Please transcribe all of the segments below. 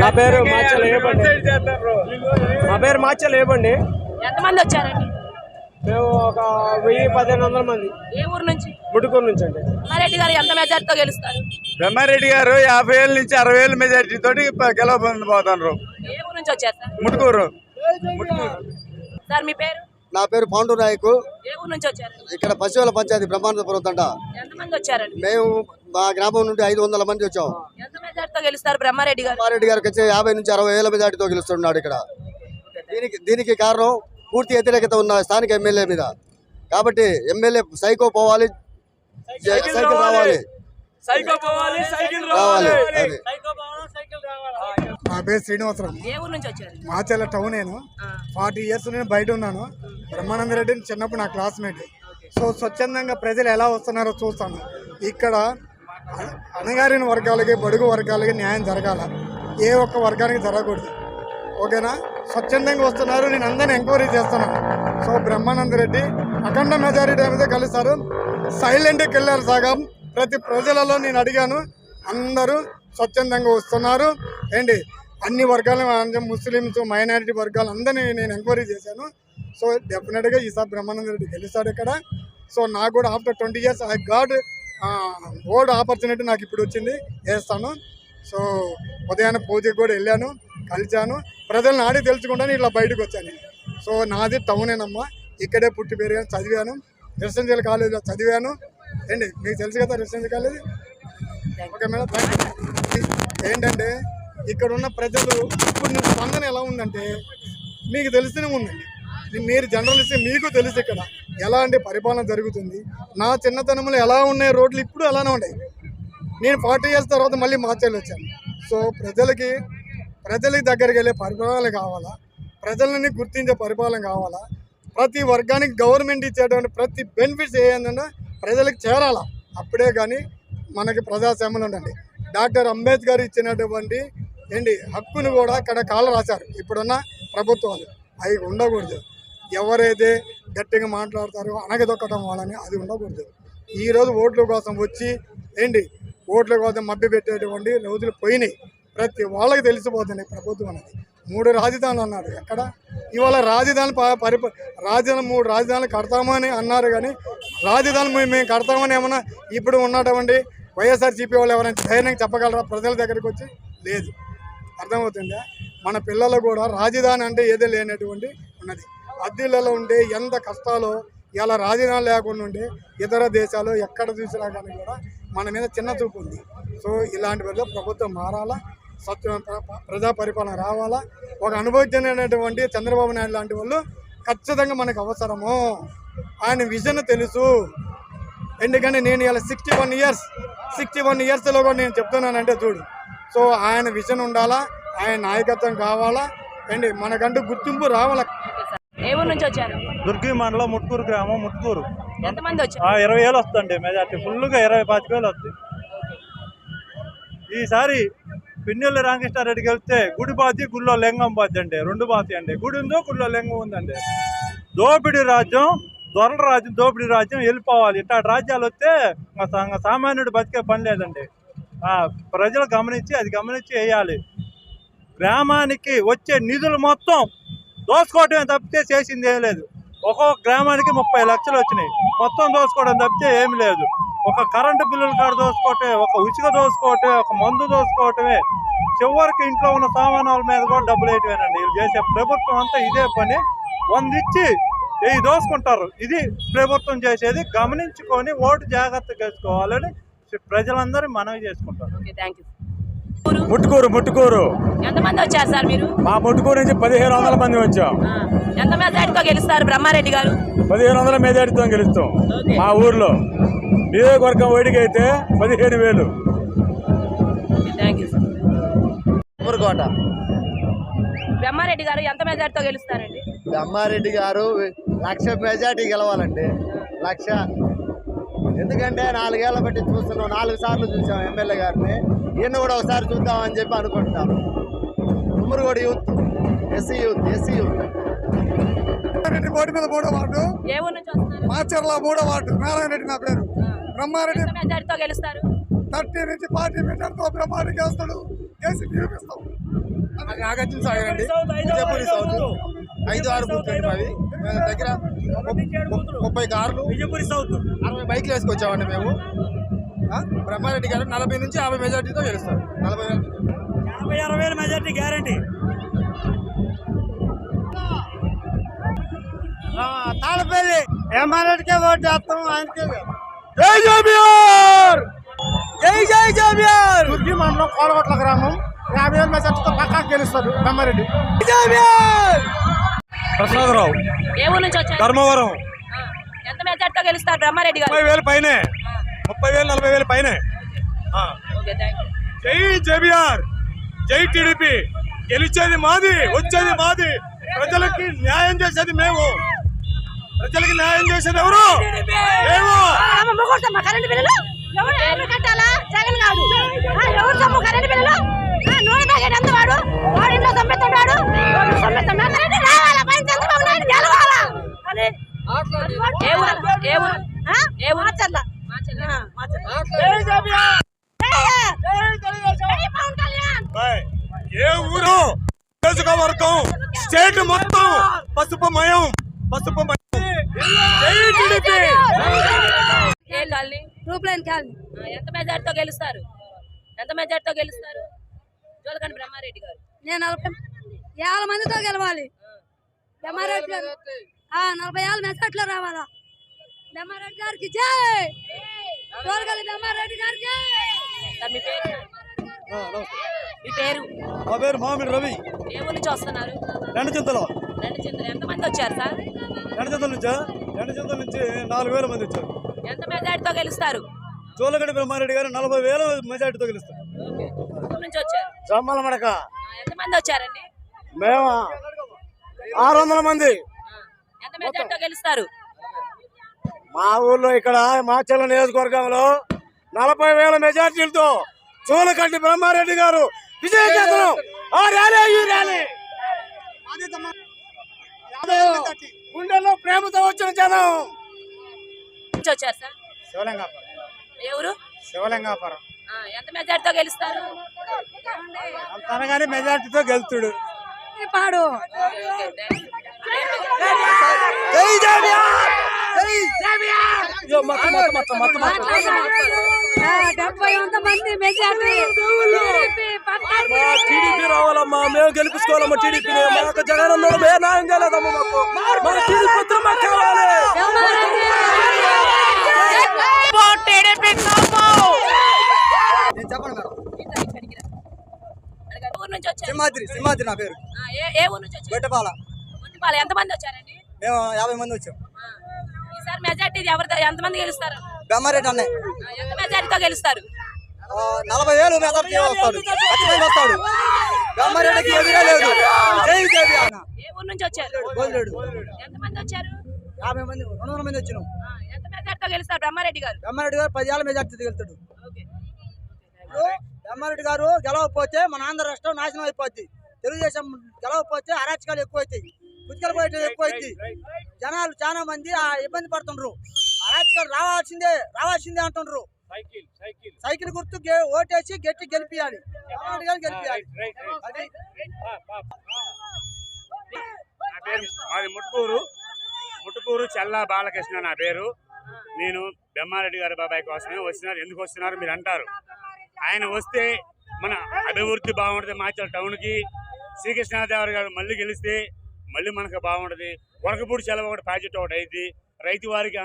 నా పేరు మాచల ఏబండి నా పేరు మాచల ఏబండి ఎంతమంది వచ్చారండి? మేము ఒక వెయ్యి పదిహేను వందల మంది. ఏ ఊరు నుంచి? ముట్టుకూరు నుంచి అండి. రెడ్డి గారు ఎంత మెజార్టీతో గెలుస్తారు? బ్రహ్మారెడ్డి గారు యాభై ఏళ్ళ నుంచి అరవై ఏళ్ళ మెజార్టీ తోటి గెలవబోతున్నారు. ఏ ఊరు నుంచి వచ్చారు సార్? ముట్టుకూరు సార్ మీ పేరు? నా పేరు పాండు నాయకు. ఇక్కడ పశువుల పంచాయతీ బ్రహ్మానందపురం వచ్చారండి మేము మా గ్రామం నుండి ఐదు వందల మంది వచ్చాం. ఎంత మెజార్టీతో గెలుస్తారు బ్రహ్మారెడ్డి గారికి వచ్చి యాభై నుంచి అరవై ఏళ్ళ మెజార్టీతో గెలుస్తున్నాడు ఇక్కడ. దీనికి దీనికి కారణం పూర్తి వ్యతిరేకత ఉన్న స్థానిక ఎమ్మెల్యే మీద. కాబట్టి ఎమ్మెల్యే సైకో పోవాలి. సైకిల్ రావాలి. రావాలి అది. నా పేరు శ్రీనివాసరావు. మాచల్ల టౌన్ నేను. ఫార్టీ ఇయర్స్ నేను బయట ఉన్నాను. బ్రహ్మానంద రెడ్డి చిన్నప్పుడు నా క్లాస్మేట్. సో స్వచ్ఛందంగా ప్రజలు ఎలా వస్తున్నారో చూస్తాను. ఇక్కడ అణగారిన వర్గాలకి బడుగు వర్గాలకి న్యాయం జరగాల. ఏ ఒక్క వర్గానికి జరగకూడదు. ఓకేనా? స్వచ్ఛందంగా వస్తున్నారు. నేను అందరిని ఎంక్వైరీ చేస్తున్నాను. సో బ్రహ్మానంద రెడ్డి అఖండ మెజారిటీ అనేది కలుస్తారు సైలెంట్కి వెళ్ళారు సగం. ప్రతి ప్రజలలో నేను అడిగాను అందరూ స్వచ్ఛందంగా వస్తున్నారు. ఏంటి? అన్ని వర్గాలు ముస్లిమ్స్ మైనారిటీ వర్గాలు అందరినీ నేను ఎంక్వైరీ చేశాను. సో డెఫినెట్గా ఈసారి బ్రహ్మానంద రెడ్డి గెలుస్తాడు ఇక్కడ. సో నాకు కూడా after twenty years I got old opportunity నాకు ఇప్పుడు వచ్చింది వేస్తాను. సో ఉదయాన్నే పూజకి కూడా వెళ్ళాను కలిశాను. ప్రజలను ఆడి తెలుసుకుంటాను ఇట్లా బయటకు వచ్చాను. సో నాది టౌనేనమ్మా ఇక్కడే పుట్టి పెరిగాను చదివాను. రెసిడెన్షియల్ కాలేజీలో చదివాను. ఏంటి మీకు తెలుసు కదా residency college okay madam thank you ఏంటంటే ఇక్కడ ఉన్న ప్రజలు ఇప్పుడు నీ స్పందన ఎలా ఉందంటే మీకు తెలిస్తూనే ఉందండి మీరు జర్నలిస్ట్ మీకు తెలుసు ఇక్కడ. ఎలాంటి పరిపాలన జరుగుతుంది? నా చిన్నతనంలో ఎలా ఉన్నాయి రోడ్లు ఇప్పుడు అలానే ఉన్నాయి. నేను ఫార్టీ ఇయర్స్ తర్వాత మళ్ళీ మార్చేలు వచ్చాను. సో ప్రజలకి ప్రజలకి దగ్గరికి వెళ్ళే పరిపాలన కావాలా? ప్రజలని గుర్తించే పరిపాలన కావాలా? ప్రతి వర్గానికి గవర్నమెంట్ ఇచ్చేటువంటి ప్రతి బెనిఫిట్స్ ఏంటన్నా ప్రజలకు చేరాల? అప్పుడే కానీ మనకి ప్రజాసేమలు ఉండండి. డాక్టర్ అంబేద్కర్ ఇచ్చినటువంటి ఏంటి హక్కును కూడా అక్కడ కాలు రాశారు. ఇప్పుడున్న ప్రభుత్వాలు. అవి ఉండకూడదు. ఎవరైతే గట్టిగా మాట్లాడతారో అనగదొక్కడం వాళ్ళని అది ఉండకూడదు. ఈరోజు ఓట్ల కోసం వచ్చి ఏంటి ఓట్ల కోసం మభ్య పెట్టేటువంటి రోజులు పోయినాయి. ప్రతి వాళ్ళకి తెలిసిపోతుంది ప్రభుత్వం అనేది. మూడు రాజధానులు అన్నారు. ఎక్కడ? ఇవాళ రాజధాని ప- పరిప రాజధాని మూడు రాజధానులు కడతామని అన్నారు కానీ రాజధాని మేము మేము కడతామని ఏమన్నా ఇప్పుడు ఉన్నటువంటి వైఎస్ఆర్సీపీ వాళ్ళు ఎవరైనా ధైర్యంగా చెప్పగలరా? ప్రజల దగ్గరికి వచ్చి లేదు. అర్థమవుతుందా? మన పిల్లలు కూడా రాజధాని అంటే ఏదో లేనటువంటి ఉన్నది. అద్దెలలో ఉండే ఎంత కష్టాలో ఇలా రాజధాని లేకుండా ఉండే ఇతర దేశాలు ఎక్కడ చూసినా కానీ కూడా మన మీద చిన్న చూపు ఉంది. సో ఇలాంటి వల్ల ప్రభుత్వం మారాలా? సత్య ప్ర- ప్ర- ప్రజా పరిపాలన రావాలా? ఒక అనుభవజ్ఞమైనటువంటి చంద్రబాబు నాయుడు లాంటి వాళ్ళు ఖచ్చితంగా మనకు అవసరము. ఆయన విజన్ తెలుసు. ఎందుకంటే నేను ఇలా sixty one years sixty one ఇయర్స్లో కూడా నేను చెప్తున్నానంటే చూడు. సో ఆయన విజన్ ఉండాలా? ఆయన నాయకత్వం కావాలా? అండి మనకంటూ గుర్తింపు రావాలా? నుంచి వచ్చారు? దుర్గి మండలం ముట్కూరు గ్రామం ముట్కూరు. ఎంతమంది వచ్చారు? ఆ, ఇరవై వేలు వస్తుంది మెజార్టీ ఫుల్గా ఇరవై పాతిక వేలు వస్తుంది ఈసారి పిన్నెల్లి రామకృష్ణారెడ్డికి వెళ్తే గుడి బాతి గుళ్ళో లింగం బాతి అండి. రెండు బాతి అండి. గుడి ఉందో గుళ్ళో లింగం ఉందండి. దోపిడీ రాజ్యం దొరల రాజ్యం దోపిడీ రాజ్యం వెళ్ళిపోవాలి. ఇట్లా రాజ్యాలు వస్తే ఇంకా సామాన్యుడు బతికే పని లేదండి. ప్రజలు గమనించి అది గమనించి వేయాలి. గ్రామానికి వచ్చే నిధులు మొత్తం దోసుకోవటమే తప్పితే చేసింది ఏం లేదు. ఒక్కొక్క గ్రామానికి ముప్పై లక్షలు వచ్చినాయి. మొత్తం దోసుకోవడం తప్పితే ఏమి లేదు. ఒక కరెంటు బిల్లుల కాడ దోసుకోవటమే ఒక ఉచిక దోసుకోవటమే ఒక మందు దోసుకోవటమే. చివరికి ఇంట్లో ఉన్న సామానాల మీద కూడా డబ్బులు వేయటమేనండి. వీళ్ళు చేసే ప్రభుత్వం అంతా ఇదే పని. వంద ఇచ్చి వెయ్యి దోసుకుంటారు. ఇది ప్రభుత్వం చేసేది. గమనించుకొని ఓటు జాగ్రత్తగా వేసుకోవాలని ప్రజలందరూ మనవి చేసుకుంటారు. ముట్టుకూరు ముట్టుకూరు. ఎంతమంది వచ్చారు సార్ మీరు? మా ముట్టుకూరు నుంచి పదిహేను వందల మంది వచ్చాం. ఆ, ఎంత మెజార్టీతో గెలుస్తారు బ్రహ్మారెడ్డి గారు? పదిహేను వందల మెజారిటీతో గెలుస్తాం. మా ఊర్లో. నియోజకవర్గం ఓడికి అయితే పదిహేను వేలు. Thank you sir Urukota Brahmareddy గారు ఎంత మెజార్టీతో గెలుస్తారండి? బ్రహ్మారెడ్డి గారు లక్ష మెజార్టీ గెలవాలండి. లక్ష. ఎందుకంటే నాలుగేళ్ళ బట్టి చూస్తున్నాం నాలుగు సార్లు చూసాం ఎమ్మెల్యే గారిని. ఈయన కూడా ఒకసారి చూద్దామని చెప్పి అనుకుంటున్నాం. Ummarugodu youth SC youth SC youth. Reddy board మీద మూడో వార్డు మాచర్ల మూడో వార్డు నారాయణ రెడ్డి నా పేరు. బ్రహ్మారెడ్డి ఎంత మెజార్టీతో గెలుస్తారు. థర్టీ నుంచి పార్టీ మీటర్తో బ్రహ్మారెడ్డి చేస్తాడు కేసీ నిరూపిస్తాం నాగార్జున సాగర్ అండి విజయపూరి సౌత్ ఐదు ఆరు మాది. దగ్గర ముప్పై కార్లు. విజయపురి సౌత్ అరవై బైక్లు వేసుకొచ్చామండి మేము. ఆ? బ్రహ్మారెడ్డి గారు నలభై నుంచి యాభై మెజార్టీతో గెలుస్తారు. నలభై వేల. యాభై అరవై వేల మెజార్టీ గ్యారంటీ. తాళపల్లి బ్రహ్మారెడ్డికే ఓటు వేస్తాం ఆయనకే జై జేబీఆర్ జై జై జేబీఆర్ దుర్గి మండలం కోలగొట్ల గ్రామం యాభై వేల మెజార్టీతో పక్కా గెలుస్తారు బ్రహ్మారెడ్డి. ప్రసాదరావు ఏ ఊరు నుంచి వచ్చారు? ధర్మవరం. ఆ, ఎంత మెజార్టీతో గెలుస్తారు బ్రహ్మారెడ్డి గారు? ముప్పై వేలు పైనే. ముప్పై వేలు నలభై వేలు పైనే. ఆ. ఓకే థ్యాంక్ యూ జై జేబీఆర్ జై టీడీపీ. గెలిచేది మాది వచ్చేది మాది. ప్రజలకి న్యాయం చేసేది మేము. ప్రజలకి న్యాయం చేసేది ఎవరు మేము ముగ్గురు కరెంట్ బిల్లులు ఎవరు ఎవరు కట్టాలా జగన్ కాదు ఆ, ఎవరు సొమ్ము కరెంట్ బిల్లులు ఆ, నూనె ప్యాకెట్ ఎంత వాడు వాడు ఇంట్లో సొమ్మెత్తున్నాడు వాడు సొమ్మెత్తున్నాడు కరెంట్ రావాలా పైన చంద్రబాబు నాయుడు గెలవాలా అది ఏ ఊరు ఏ? ఏ. ఏ నియోజకవర్గం స్టేట్ మొత్తం పసుపు మయం పసుపు మయం జై టీడీపీ ఏ కాలనీ రూప్ లైన్ కాల్ ఆ, ఎంత మెజార్టీతో గెలుస్తారు? ఎంత మెజార్టీతో గెలుస్తారు? జోలకండి బ్రహ్మారెడ్డి గారు. నేను నలభై యాభై మందితో గెలవాలి. బెమ్మారెడ్డి గారు. ఆ, నలభై ఏళ్ళ మెసట్లో రావాలా? బెమ్మారెడ్డి గారికి జై! తోలగలి బెమ్మారెడ్డి గారికి మీ పేరు? మీ పేరు? పేరు మామిడి రవి. ఏ ఊరు నుంచి వస్తున్నారు? రెండు చింతలు. రెండు చింతలు. ఎంతమంది వచ్చారు సార్? రెండు చింతల నుంచా? రెండు చింతల నుంచి నాలుగు వేల మంది వచ్చారు. ఎంత మెజార్టీతో గెలుస్తారు? జోలగడ్డ బ్రహ్మారెడ్డి గారు నలభై వేల మెజార్టీతో గెలుస్తారు. జమ్మల మడక. ఎంతమంది వచ్చారండి? మేము? ఆరు వందల మంది. గెలుస్తారు? మా ఊర్లో ఇక్కడ మాచల్ల నియోజకవర్గంలో నలభై వేల మెజార్టీలతో చూలకంటి బ్రహ్మారెడ్డి గారు విజయకేతనం ఆ ర్యాలీ ఈ ర్యాలీ. గుండెల్లో ప్రేమతో వచ్చిన జనం. నుంచి సార్ శివలింగాపురం. ఎంత మెజార్టీతో గెలుస్తారు? తనగానే మెజార్టీతో గెలుతుడు. పాడు. డెబ్బై వంద మంది మెజార్టీ. టీడీపీ టీడీపీ రావాలమ్మా మేము గెలిపించుకోవాలమ్మా టీడీపీని మాకు జగన్ అన్నాడు మే న్యాయం చేయలేదమ్మా మాకు. మా టీడీపీ మాకు కావాలి. చెప్పండి మేడం. సింహాద్రి సింహాద్రి నా పేరు. ఏ ఊరు నుంచి వచ్చారు? గొట్టపాల గుట్టిపాల ఎంతమంది వచ్చారండి? మేము యాభై మంది వచ్చాం. ఈసారి మెజార్టీ ఎవరితో ఎంతమంది గెలుస్తారు? బెమ్మారెడ్డి అన్నయ్య. ఆ, ఎంత మెజార్టీతో గెలుస్తారు? నలభై వేలు మెజార్టీ వస్తాడు. ఖచ్చితంగా వస్తాడు. బెమ్మారెడ్డికి ఎదురే లేదు. జై దేవి అన్న. ఏ ఊరు నుంచి వచ్చారు? గోల్లేడు ఎంతమంది వచ్చారు? యాభై మంది రెండు వందల మంది వచ్చినాం. ఎంత మెజార్టీతో గెలుస్తారు బ్రహ్మారెడ్డి గారు? బెమ్మారెడ్డి గారు పది ఏళ్ళ మెజార్టీ వెళ్తాడు ఓకే. ఇప్పుడు బెమ్మారెడ్డి గారు గెలవకపోతే మన ఆంధ్ర రాష్ట్రం నాశనం అయిపోద్ది. తెలుగుదేశం గెలవకపోతే అరాచకాలు ఎక్కువ అవుతాయి కుతికల పోయటం ఎక్కువ అవుతుంది జనాలు చాలా మంది ఆ ఇబ్బంది పడుతుండ్రు. అరాచకాలు రావాల్సిందే రావాల్సిందే అంటుండ్రు. సైకిల్ గుర్తు ఓటేసి గట్టి గెలిపియాలి. గెలిపియాలి. మాది ముట్టుకూరు ముట్టుకూరు చల్లా బాలకృష్ణ నా పేరు. నేను బెమ్మారెడ్డి గారి బాబాయ్ కోసమే వస్తున్నారు. ఎందుకు వస్తున్నారు? మీరు అంటారు. ఆయన వస్తే మన అభివృద్ధి బాగుంటుంది. మాచల్ టౌన్కి శ్రీకృష్ణదేవర గారు మళ్ళీ గెలిస్తే మళ్ళీ మనకు బాగుంటుంది. వరకపూడి సెలవు ఒకటి ప్రాజెక్ట్ ఒకటి అయింది. రైతు వారికి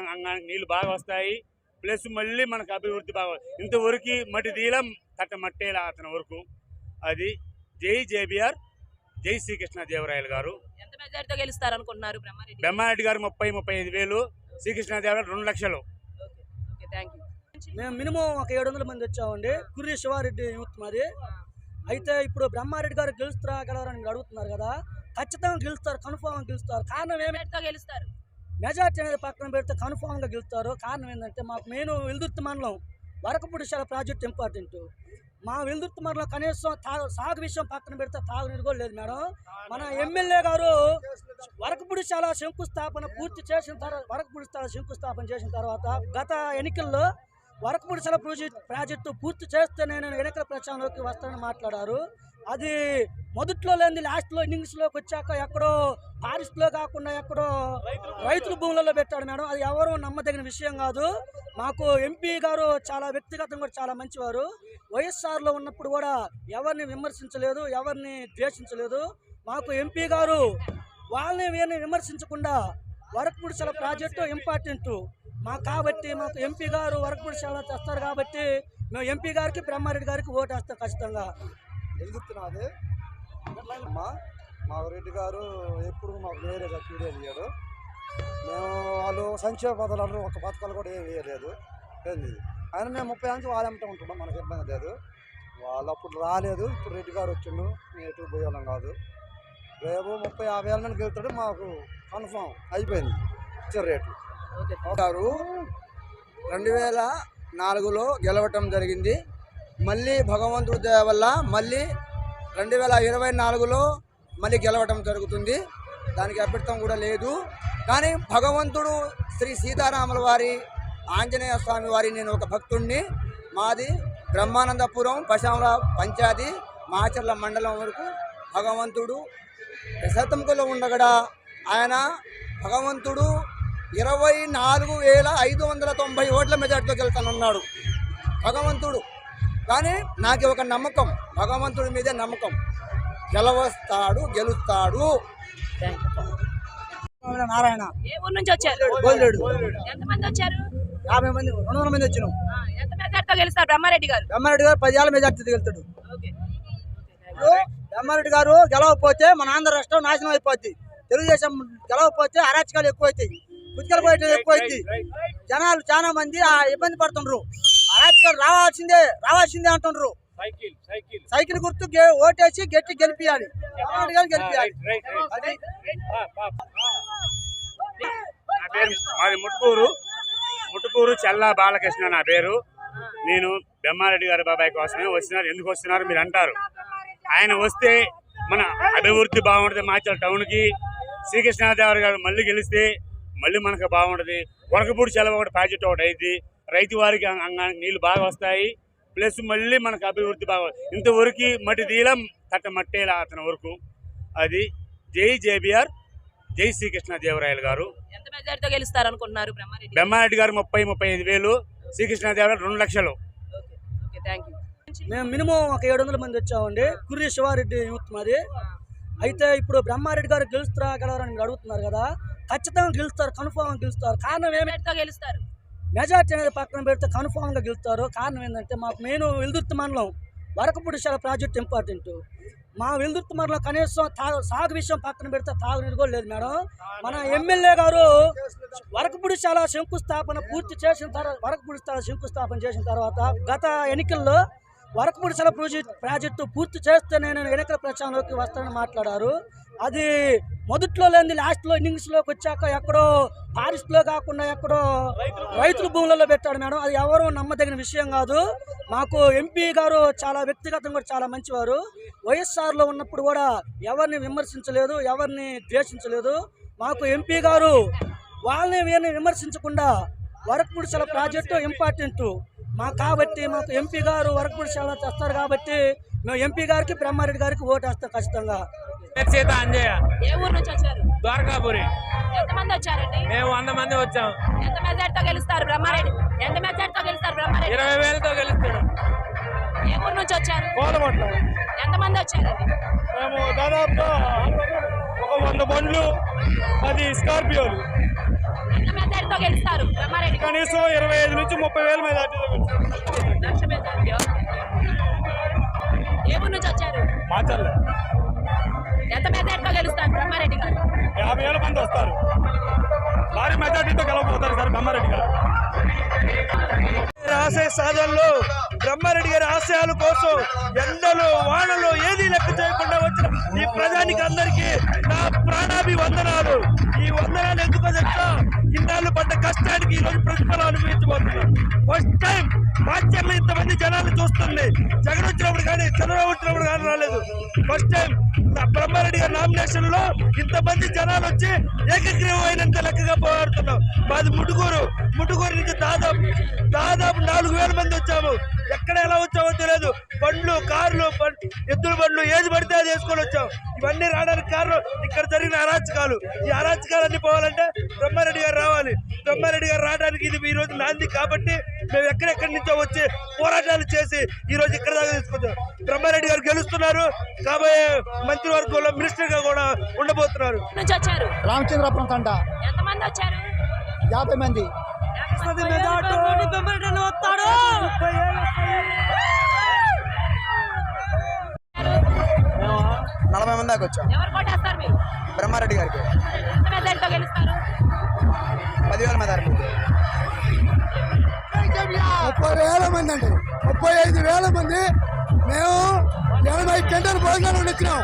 నీళ్ళు బాగా వస్తాయి. ప్లస్ మళ్ళీ మనకు అభివృద్ధి బాగా ఇంతవరకు మట్టి తీయలం. తట్ట మట్టేలా అతని వరకు. అది జై జేబిఆర్ జై శ్రీకృష్ణదేవరాయలు గారు. బ్రహ్మారెడ్డి? గారు ముప్పై ముప్పై ఐదు వేలు శ్రీకృష్ణదేవరాయలు రెండు లక్షలు. థ్యాంక్ యూ మేము మినిమం ఒక ఏడు వందల మంది వచ్చామండి. కుర్రి శివారెడ్డి యూత్ మరి అయితే ఇప్పుడు బ్రహ్మారెడ్డి గారు గెలుస్తారా గెలవరని అడుగుతున్నారు కదా. ఖచ్చితంగా గెలుస్తారు కన్ఫామ్ గెలుస్తారు. కారణం ఏమి? మెజార్టీతో గెలుస్తారు. మెజార్టీ అనేది పక్కన పెడితే కన్ఫామ్గా గెలుస్తారు. కారణం ఏంటంటే మాకు మెయిన్ వెల్దుర్తి మండలం వరకపుడిశాల ప్రాజెక్ట్ ఇంపార్టెంట్. మా వెల్దుర్తి మండలం కనీసం సాగు విషయం పక్కన పెడితే తాగునీరు కూడా లేదు మేడం. మన ఎమ్మెల్యే గారు వరకపుడిశాల శంకుస్థాపన పూర్తి చేసిన తర్వాత వరకపుడిశాల శంకుస్థాపన చేసిన తర్వాత గత ఎన్నికల్లో వరకపుడిసల ప్రాజెక్ట్ ప్రాజెక్టు పూర్తి చేస్తే నేను ఎన్నికల ప్రచారంలోకి వస్తానని మాట్లాడారు. అది మొదట్లో లేని లాస్ట్లో ఇన్నింగ్స్లోకి వచ్చాక ఎక్కడో ఫారెస్ట్లో కాకుండా ఎక్కడో రైతుల భూములలో పెట్టాడు మేడం. అది ఎవరు నమ్మదగిన విషయం కాదు. మాకు ఎంపీ గారు చాలా వ్యక్తిగతంగా కూడా చాలా మంచివారు. వైఎస్ఆర్లో ఉన్నప్పుడు కూడా ఎవరిని విమర్శించలేదు ఎవరిని ద్వేషించలేదు. మాకు ఎంపీ గారు వాళ్ళని వీరిని విమర్శించకుండా వరకపుడిసల ప్రాజెక్టు ఇంపార్టెంటు మాకు కాబట్టి మాకు ఎంపీ గారు వరకపుడిసల తెస్తారు కాబట్టి మేము ఎంపీ గారికి బ్రహ్మారెడ్డి గారికి ఓటు వేస్తాం ఖచ్చితంగా వెళ్తున్నది అమ్మా మా రెడ్డి గారు ఎప్పుడు మాకు వేరేగా ఫీడే ఇయ్యాడు. మేము వాళ్ళు సంక్షేమ పథకాలు ఒక పథకాలు కూడా ఏం వేయలేదు ఏంది ఆయన మేము ముప్పై నుంచి వాళ్ళ ఉంటున్నాం మనకి ఇబ్బంది లేదు. వాళ్ళు అప్పుడు రాలేదు ఇప్పుడు రెడ్డి గారు వచ్చిండు మేము ఎటు పోయేవాళ్ళం కాదు. రేపు ముప్పై యాభై వేల మంది మాకు కన్ఫామ్ అయిపోయింది. ఇచ్చే రేటు. గారు రెండు వేల నాలుగులో గెలవటం జరిగింది. మళ్ళీ భగవంతుడి దయ వల్ల మళ్ళీ రెండు వేల ఇరవై నాలుగులో మళ్ళీ గెలవటం జరుగుతుంది. దానికి అభ్యర్థం కూడా లేదు. కానీ భగవంతుడు శ్రీ సీతారాముల వారి ఆంజనేయ స్వామి వారి నేను ఒక భక్తుణ్ణి. మాది బ్రహ్మానందపురం పశామల పంచాయతీ మాచర్ల మండలం వరకు భగవంతుడు దశతంకులో ఉండగడా ఆయన భగవంతుడు ఇరవై నాలుగు వేల ఐదు వందల తొంభై ఓట్ల మెజార్టీతో గెలుతానన్నాడు భగవంతుడు. కానీ నాకు ఒక నమ్మకం భగవంతుడి మీదే నమ్మకం. గెలవస్తాడు గెలుస్తాడు. నారాయణ. ఏ ఊరు నుంచి వచ్చారు? గోల్డేడు ఎంతమంది వచ్చారు? యాభై మంది రెండు వందల మంది వచ్చినాం. ఆ, ఎంత మెజార్టీతో గెలుస్తారు బ్రహ్మారెడ్డి గారు? బ్రహ్మారెడ్డి గారు పదివేల మెజార్టీ వెళ్తాడు ఓకే. ఇప్పుడు బ్రహ్మారెడ్డి గారు గెలవకపోతే మన ఆంధ్ర రాష్ట్రం నాశనం అయిపోద్ది. తెలుగుదేశం గెలవకపోతే అరాచకాలు ఎక్కువైతాయి. కుతికలు పోయేటది ఎక్కువైంది. జనాలు చాలా మంది ఆ ఇబ్బంది పడుతుండ్రు. అరాచకాలు రావాల్సిందే రావాల్సిందే అంటుండ్రు. సైకిల్ గుర్తు ఓటేసి గట్టి గెలిపియాలి. గెలిపియాలి. నా పేరు మాది ముట్టుకూరు ముట్టుకూరు చల్లా బాలకృష్ణ నా పేరు. నేను బెమ్మారెడ్డి గారి బాబాయ్ కోసమే వస్తున్నారు. ఎందుకు వస్తున్నారు మీరు అంటారు. ఆయన వస్తే మన అభివృద్ధి బాగుంటుంది. మాచల్ టౌన్కి శ్రీకృష్ణదేవరాయ గారు మళ్ళీ గెలిస్తే మళ్ళీ మనకు బాగుంటుంది. వరకపూడి సెలవు ఒకటి ప్రాజెక్ట్ ఒకటి అయింది. రైతు వారికి నీళ్ళు బాగా వస్తాయి. ప్లస్ మళ్ళీ మనకు అభివృద్ధి బాగా ఇంతవరకు మట్టి తీయలం తట్ట మట్టేలా అతని వరకు. అది జై జేబిఆర్ జై శ్రీకృష్ణ దేవరాయలు గారు. ఎంత మెజార్టీతో గెలుస్తారు అనుకుంటున్నారు బ్రహ్మారెడ్డి? గారు? ముప్పై ముప్పై ఐదు వేలు. శ్రీకృష్ణదేవరాయలు రెండు లక్షలు. మేము మినిమం ఒక ఏడు వందల మంది వచ్చామండి. కుర్రి శివారెడ్డి యూత్ మాది. అయితే ఇప్పుడు బ్రహ్మారెడ్డి గారు గెలుస్తారా గెలవరని అడుగుతున్నారు కదా. ఖచ్చితంగా గెలుస్తారు కన్ఫామ్ గెలుస్తారు. కారణం ఏమి? మెజార్టీతో గెలుస్తారు. మెజార్టీ అనేది పక్కన పెడితే కన్ఫామ్గా గెలుస్తారు. కారణం ఏంటంటే మాకు మెయిన్ వెల్దుర్తి మండలం వరకపుడిశాల ప్రాజెక్ట్ ఇంపార్టెంట్. మా వెల్దుర్తి మండలం కనీసం సాగు విషయం పక్కన పెడితే తాగునీరు కూడా లేదు మేడం. మన ఎమ్మెల్యే గారు వరకపుడిశాల శంకుస్థాపన పూర్తి చేసిన తర్వాత వరకపుడిశాల శంకుస్థాపన చేసిన తర్వాత గత ఎన్నికల్లో వరకపుడిశాల ప్రాజెక్ట్ ప్రాజెక్టు పూర్తి చేస్తే నేను ఎన్నికల ప్రచారంలోకి వస్తానని మాట్లాడారు. అది మొదట్లో లేని లాస్ట్లో ఇన్నింగ్స్లోకి వచ్చాక ఎక్కడో ఫారెస్ట్లో కాకుండా ఎక్కడో రైతుల భూములలో పెట్టాడు మేడం. అది ఎవరు నమ్మదగిన విషయం కాదు. మాకు ఎంపీ గారు చాలా వ్యక్తిగతంగా కూడా చాలా మంచివారు. వైఎస్ఆర్లో ఉన్నప్పుడు కూడా ఎవరిని విమర్శించలేదు ఎవరిని ద్వేషించలేదు. మాకు ఎంపీ గారు వాళ్ళని వీరిని విమర్శించకుండా వరకపుడిసల ప్రాజెక్టు ఇంపార్టెంటు. మాకు కాబట్టి మాకు ఎంపీ గారు వరకపుడిసల తెస్తారు కాబట్టి మేము ఎంపీ గారికి బ్రహ్మారెడ్డి గారికి ఓటేస్తాం ఖచ్చితంగా. సీత అంజయ్య. ఏ ఊరు నుంచి వచ్చారు? ద్వారకాపురి. ఎంతమంది వచ్చారండి? మేము వంద మంది వచ్చాం. ఎంత మెజార్టీతో గెలుస్తారు బ్రహ్మారెడ్డి? ఎంత మెజార్టీతో గెలుస్తారు బ్రహ్మారెడ్డి? ఇరవై వేలతో గెలుస్తాడు ఏ ఊరు నుంచి వచ్చారు? కోలమట్ల ఎంతమంది వచ్చారండి? మేము దాదాపుగా ఒక వంద బండ్లు పది స్కార్పియోలు. ఎంత మెజార్టీతో గెలుస్తారు. బ్రహ్మారెడ్డి కనీసం ఇరవై ఐదు నుంచి ముప్పై వేల మీద లక్ష మెజార్టీ ఓకే. ఏ ఊరు నుంచి వచ్చారు? మాచల్లే ఎంత మెజార్టీతో గెలుస్తారు బ్రహ్మారెడ్డి గారు? యాభై వేల మంది వస్తారు. భారీ మెజార్టీతో గెలవబోతారు సార్ బ్రహ్మారెడ్డి గారు. ఆశయ సాధనలో బ్రహ్మారెడ్డి గారి ఆశయాల కోసం ఎండలు వానలు ఏది లెక్క చేయకుండా వచ్చిన ఈ ప్రజానికి అందరికీ నా ప్రాణాభివందనాలు. ప్రాణాభి వందనాలు ఈ వందనాలు ఎందుకో చెప్తా ఇన్నాళ్ళు పడ్డ కష్టానికి ఈరోజు ప్రతిఫలం అనుభవించబోతున్నాం. ఫస్ట్ టైం మాధ్యమం ఇంతమంది జనాలు చూస్తుంది. జగన్ వచ్చినప్పుడు కానీ చంద్రబాబు వచ్చినప్పుడు కానీ రాలేదు. ఫస్ట్ టైం బ్రహ్మారెడ్డి గారి నామినేషన్లో ఇంతమంది జనాలు వచ్చి ఏకగ్రీవం అయినంత లెక్కగా పోరాడుతున్నాం. మాది ముటుగూరు ముటుగూరు నుంచి దాదాపు దాదాపు నాలుగు వేల మంది వచ్చాము. ఎక్కడ ఎలా వచ్చామో తెలియదు. బండ్లు కార్లు బం- ఎద్దుల బండ్లు ఏది పడితే అది వేసుకొని వచ్చాం. ఇవన్నీ రావడానికి కారణం ఇక్కడ జరిగిన అరాచకాలు. ఈ అరాచకాలన్నీ పోవాలంటే బ్రహ్మారెడ్డి గారు రావాలి. బ్రహ్మారెడ్డి గారు రావడానికి ఇది ఈ రోజు నాంది కాబట్టి మేము ఎక్కడెక్కడి నుంచో వచ్చి పోరాటాలు చేసి ఈ రోజు ఇక్కడ దాకా తీసుకొచ్చాం. బ్రహ్మారెడ్డి గారు గెలుస్తున్నారు. కాబోయే మంత్రివర్గంలో మినిస్టర్గా కూడా ఉండబోతున్నారు. రామచంద్రపురం తంట ఎంతమంది వచ్చారు? యాభై మంది. నలభై మంది దాకా వచ్చాం. ఎవరు కొట్టేస్తారు మీరు? బ్రహ్మారెడ్డి గారికి. పదివేల మంది ముప్పై వేల మంది అండి. ముప్పై ఐదు వేల మంది. మేము ఎనభై గంటలు భోజనాలు వచ్చినాం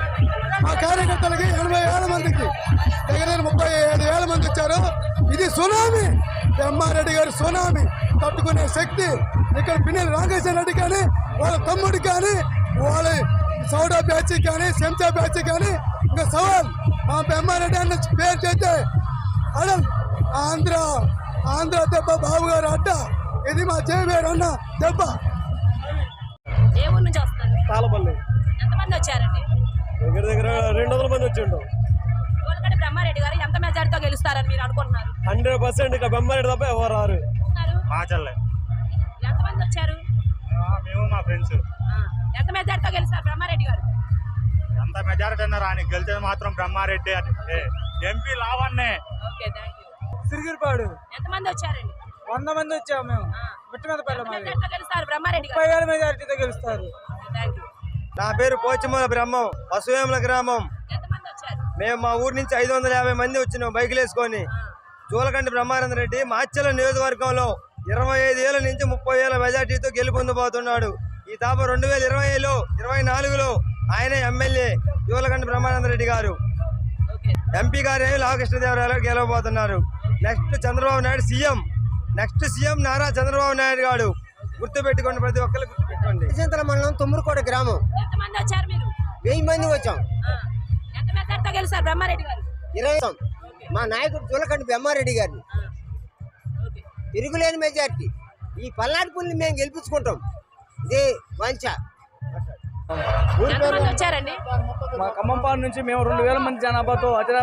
మా కార్యకర్తలకి ఎనభై వేల మందికి. దగ్గర దగ్గర ముప్పై ఏడు వేల మంది వచ్చారు. ఇది సునామీ. బ్రహ్మారెడ్డి గారి సునామీ తట్టుకునే శక్తి ఇక్కడ పిన్నెల రామకృష్ణ రెడ్డి కానీ వాళ్ళ తమ్ముడు కానీ వాళ్ళ సౌడా బ్యాచ్ కానీ శంసా బ్యాచ్ కానీ ఇంకా సవాల్ మా బ్రహ్మారెడ్డి అన్న పేరు చేస్తే అడల్ ఆంధ్ర ఆంధ్ర దెబ్బ బాబు గారు అడ్డ. ఇది మా జయవేరు అన్న దెబ్బ. ఏ ఊరు నుంచి వస్తారు తాళపల్లి. ఎంతమంది వచ్చారండి? దగ్గర దగ్గర రెండు వందల మంది వచ్చిండు గోల్గడ్డ బ్రహ్మారెడ్డి గారు ఎంత మెజార్టీతో గెలుస్తారని మీరు అనుకుంటున్నారు? హండ్రెడ్ పర్సెంట్ ఇక బొమ్మారెడ్డి తప్ప ఎవరు రారు? మా చెల్లె ఎంతమంది వచ్చారు? మేము మా ఫ్రెండ్స్. ఎంత మెజార్టీతో గెలుస్తారు బ్రహ్మారెడ్డి గారు? ఎంత మెజారిటీ అన్నారు ఆయన గెలిచేది మాత్రం బ్రహ్మారెడ్డి అంటే ఎంపీ లావన్నే ఓకే థ్యాంక్ యూ. సిరిగిరిపాడు. ఎంతమంది వచ్చారండి? వంద మంది వచ్చాము మేము. మిట్ట మీద పల్లె గెలుస్తారు బ్రహ్మారెడ్డి ముప్పై గారు వేల మెజారిటీతో గెలుస్తారు. Thank you. నా పేరు పోచమూల బ్రహ్మం పశువేముల గ్రామం. మేము మా ఊరు నుంచి ఐదు వందల యాభై మంది వచ్చినాం బైకులు వేసుకొని. జూలకంటి బ్రహ్మానంద రెడ్డి మాచెల నియోజకవర్గంలో ఇరవై ఐదు ఏళ్ళ నుంచి ముప్పై ఏళ్ళ మెజార్టీతో గెలుపొందబోతున్నాడు. ఈ తాప రెండు వేల ఇరవై ఏళ్ళు ఇరవై నాలుగులో ఆయన ఎమ్మెల్యే జూలకంటి బ్రహ్మానంద రెడ్డి గారు. ఓకే. ఎంపీ గారు లాకృష్ణదేవరాయలు గెలవబోతున్నారు. Next Chandrababu Naidu CM. Next CM Nara Chandrababu Naidu గారు. గుర్తుపెట్టుకోండి ప్రతి ఒక్కరు గుర్తుపెట్టుకోండి. మండలం తుమ్మరకోట గ్రామం. ఎంతమంది వచ్చారు మీరు? వెయ్యి మంది వచ్చాం. మెజార్టీతో గెలుస్తారు బ్రహ్మారెడ్డి గారు. ఇరవై మా నాయకుడు జులకండి బ్రహ్మారెడ్డి గారిని. తిరుగులేని మెజార్టీ. ఈ పల్నాడు పుల్ని మేము గెలిపించుకుంటాం. ఇది వచ్చారండి. మా ఖమ్మంపాడు నుంచి మేము రెండు వేల మంది జనాభాతో అతిరా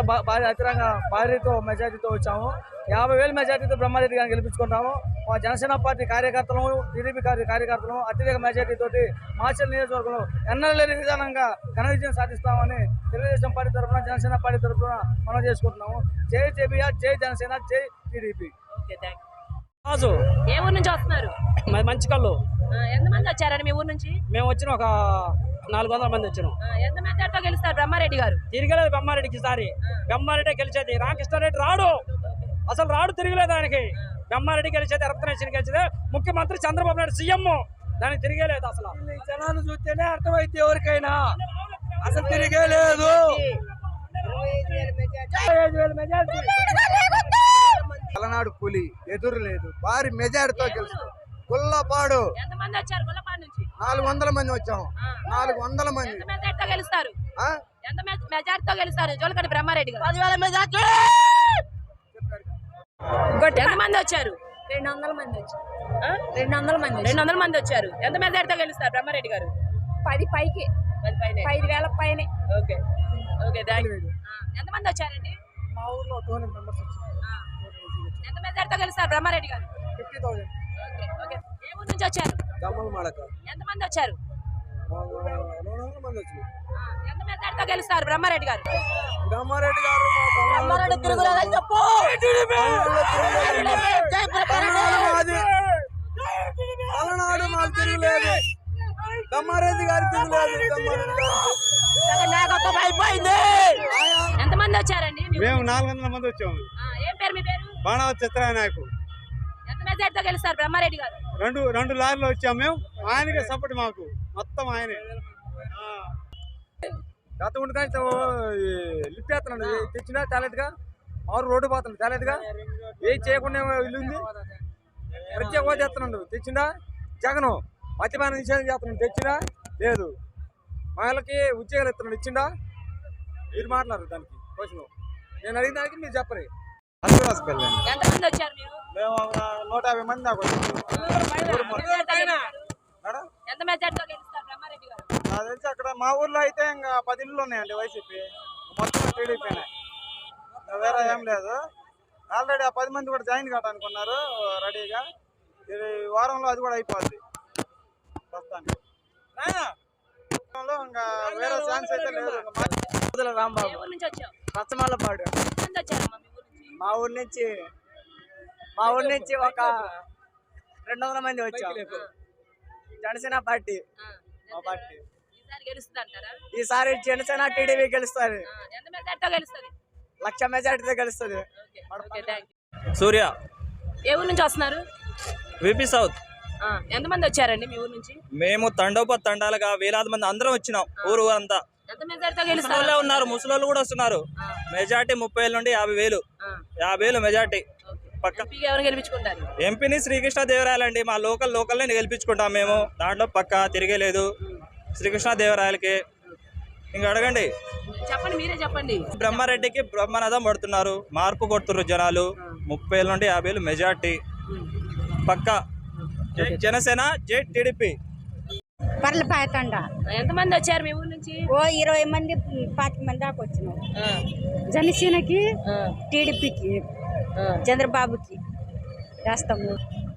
అతిరంగ భారీతో మెజార్టీతో వచ్చాము. యాభై వేల మెజార్టీతో బ్రహ్మారెడ్డి గారిని గెలిపించుకుంటాము. మా జనసేన పార్టీ కార్యకర్తలు టీడీపీ కార్య కార్యకర్తలు అత్యధిక మెజార్టీ తోటి మాచల్ నియోజకవర్గంలో ఎన్నలేని విధానంగా ఘన విజయం సాధిస్తామని తెలుగుదేశం పార్టీ తరఫున జనసేన పార్టీ తరఫున మనం చేసుకుంటున్నాము. జై జేబీఆర్ జై జనసేన జై టీడీపీ. రాజు ఏ ఊరు నుంచి వస్తున్నారు? మంచి కళ్ళు ఎంతమంది వచ్చారండి మీ ఊరు నుంచి? మేము వచ్చిన ఒక నాలుగు వందల మంది వచ్చినాం ఎంత మెజార్టీతో గెలుస్తారు? బ్రహ్మారెడ్డి గారు. తిరగలేదు బొమ్మారెడ్డికి ఈసారి. బొమ్మారెడ్డి గెలిచేది. రామకృష్ణారెడ్డి రాడు. అసలు రాడు తిరగలేదు ఆయనకి. బొమ్మారెడ్డి గెలిచేది రక్తనేషన్ గెలిచేది. ముఖ్యమంత్రి చంద్రబాబు నాయుడు సీఎం. దానికి తిరిగేలేదు అసలు. జనాన్ని చూస్తేనే అర్థమైతే ఎవరికైనా. అసలు తిరిగే లేదు పలనాడు పులి ఎదురు లేదు. భారీ మెజార్టీతో గెలుస్తాం గుల్లపాడు. ఎంతమంది వచ్చారు గొల్లపాడు నుంచి? నాలుగు వందల మంది వచ్చాము. నాలుగు వందల మంది. ఎంత గెలుస్తారు? ఆ? ఎంత మె- మెజార్టీతో గెలుస్తారు? జోలకడి బ్రహ్మారెడ్డి గారు. పదివేల మెజార్టీ! ఎంతమంది వచ్చారు? రెండు వందల మంది వచ్చారు. ఆ? రెండు వందల మంది రెండు వందల మంది వచ్చారు. ఎంత మెజార్టీతో గెలుస్తారు బ్రహ్మారెడ్డి గారు? పది పైకి. పది పైనే. ఐదు వేల పైన. ఓకే. Okay thank you. ఎంతమంది వచ్చారండి? మా ఊర్లో టూ హండ్రెడ్ మెంబర్స్ వచ్చారు. ఎంత మెజార్టీతో గెలుస్తారు బ్రహ్మారెడ్డి గారు? ఫిఫ్టీ థౌసండ్ ఊరు నుంచి వచ్చారు? ఎంతమంది వచ్చారు? ఎంత మెజార్టీతో గెలుస్తారు బ్రహ్మారెడ్డి గారు? బ్రహ్మారెడ్డి తిరుగులేదని చెప్పు. తిరుగులేదు అయిపోయింది. ఎంతమంది వచ్చారండి? మేము? నాలుగు వందల మంది వచ్చాము. ఆ, ఏం పేరు మీ పేరు? బాణావ చిత్ర నాయకు ఎంత మెజార్టీతో గెలుస్తారు బ్రహ్మారెడ్డి గారు. రెండు రెండు లారీలు వచ్చాము మేము. ఆయనకే సపోర్ట్ మాకు. మొత్తం ఆయనే. గత ఉండి కానీ లిఫ్ట్ వేస్తున్నాడు. తెచ్చినా తేలేదుగా. ఆరు రోడ్డు పోతున్నాడు. తేలేదుగా. ఏం చేయకుండా ఇల్లు ఉంది. ప్రత్యేక హోదా తెస్తున్నాడు తెచ్చిందా? జగను. మద్యపాన నిషేధం చేస్తున్నాడు. తెచ్చినా లేదు. మహిళకి ఉద్యోగాలు ఇస్తున్నాడు. ఇచ్చిందా? మీరు మాట్లాడరు దానికి. క్వశ్చన్ నేను అడిగిన దానికి మీరు చెప్పరు. హాస్పిటల్ అండి ఎంతమంది వచ్చారు మీరు? మేము ఒక నూట యాభై మంది దాకా వచ్చాము. మేడం? ఎంత మెజార్టీతో గెలుస్తారు బ్రహ్మారెడ్డి గారు? నాకు తెలిసి అక్కడ మా ఊర్లో అయితే ఇంకా పది ఇళ్ళు ఉన్నాయండి వైసీపీ. మొత్తం టీడీపీనే వేరే ఏం లేదు. ఆల్రెడీ ఆ పది మంది కూడా జాయిన్ కావడానికి ఉన్నారు రెడీగా. ఇది వారంలో అది కూడా అయిపోద్ది. ప్రస్తుతానికి. ఇంకా వేరే ఛాన్స్ అయితే లేదు. రాంబాబు ఏ ఊరు మీ ఊరు నుంచి మా ఊరి నుంచి ఒక రెండు వందల మంది వచ్చాం. జనసేన పార్టీ. ఆ, మా పార్టీ. ఈసారి జనసేన టీడీపీ గెలుస్తుంది. లక్ష మెజార్టీతో గెలుస్తుంది. సూర్య. ఏ ఊరు నుంచి వస్తున్నారు? VP south. ఆ, ఎంతమంది వచ్చారండి మీ ఊరు నుంచి? మేము తండోప తండాలుగా వేలాది మంది అందరం వచ్చినాం ఊరు మెజార్టీతో ముసలోళ్ళే గెలుస్తారు? ఉన్నారు ముసలోళ్ళు కూడా వస్తున్నారు. మెజార్టీ ముప్పై వేల నుండి యాభై వేలు. యాభై వేలు మెజార్టీ. పక్క ఎంపీని శ్రీకృష్ణ దేవరాయలండి మా లోకల్ లోకల్ని గెలిపించుకుంటాం మేము. దాంట్లో పక్క తిరిగేలేదు శ్రీకృష్ణ దేవరాయలకి ఇంక అడగండి. చెప్పండి మీరే చెప్పండి. బ్రహ్మారెడ్డికి బ్రహ్మనాథం పడుతున్నారు. మార్పు కొడుతున్నారు జనాలు. ముప్పై వేల నుండి యాభై వేలు మెజార్టీ. పక్క. జనసేన జై టీడీపీ. పర్లపాయతండ ఎంతమంది వచ్చారు మీ ఊరు నుంచి? ఓ ఇరవై మంది పాతిక మంది దాకా వచ్చినాం. జనసేనకి టీడీపీకి. చంద్రబాబుకి వేస్తాము